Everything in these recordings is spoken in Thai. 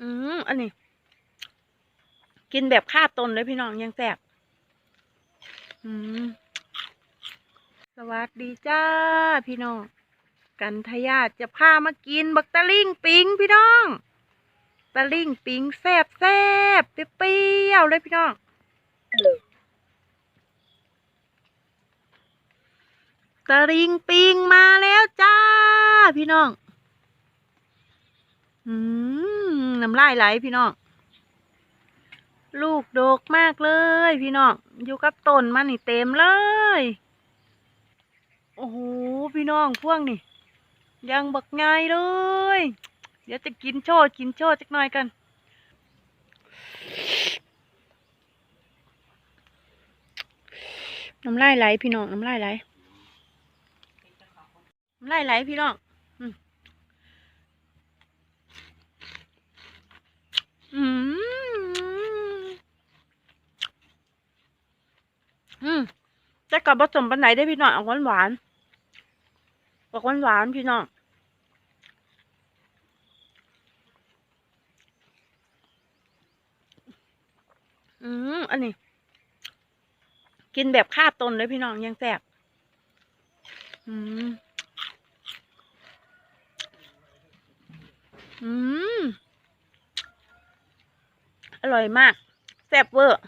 อืมอันนี้ กินแบบคาบตนเลยพี่น้องยังแซบอืมสวัสดีจ้า พี่น้อง กันทยาจะพามากินบักตะลิงปิงพี่น้องตะลิงปิงแซ่บแซ่บเปรี้ยวเลยพี่น้องตะลิงปิงมาแล้วจ้า พี่น้อง อืม น้ำลายไหลพี่น้องลูกโดกมากเลย พี่น้องอยู่กับต้นมันนี่เต็มเลย โอ้โหพี่น้องพวกนี่ ยังบักง่ายเลย เดี๋ยวจะกินโชว์กินโชว์จักหน่อยกัน น้ำลายไหลพี่น้องน้ำลายไหลน้ำลายไหลพี่น้อง อืมอืม อืมจะกับผสมปันไหนได้พี่น้องเอาหวานหวานๆบอกหวานหวานพี่น้องอืมอันนี้ กินแบบคาบตนเลยพี่น้องยังแซ่บอืมอืม อร่อยมากแซ่บเวอร์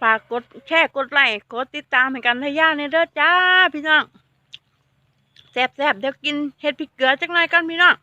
ฝากกดแชร์กดไลค์กดติดตามให้กันทะยาในเด้อจ้า พี่น้องแซ่บๆเดี๋ยวกินเห็ดพริกเกลือจักหน่อยกันพี่น้อง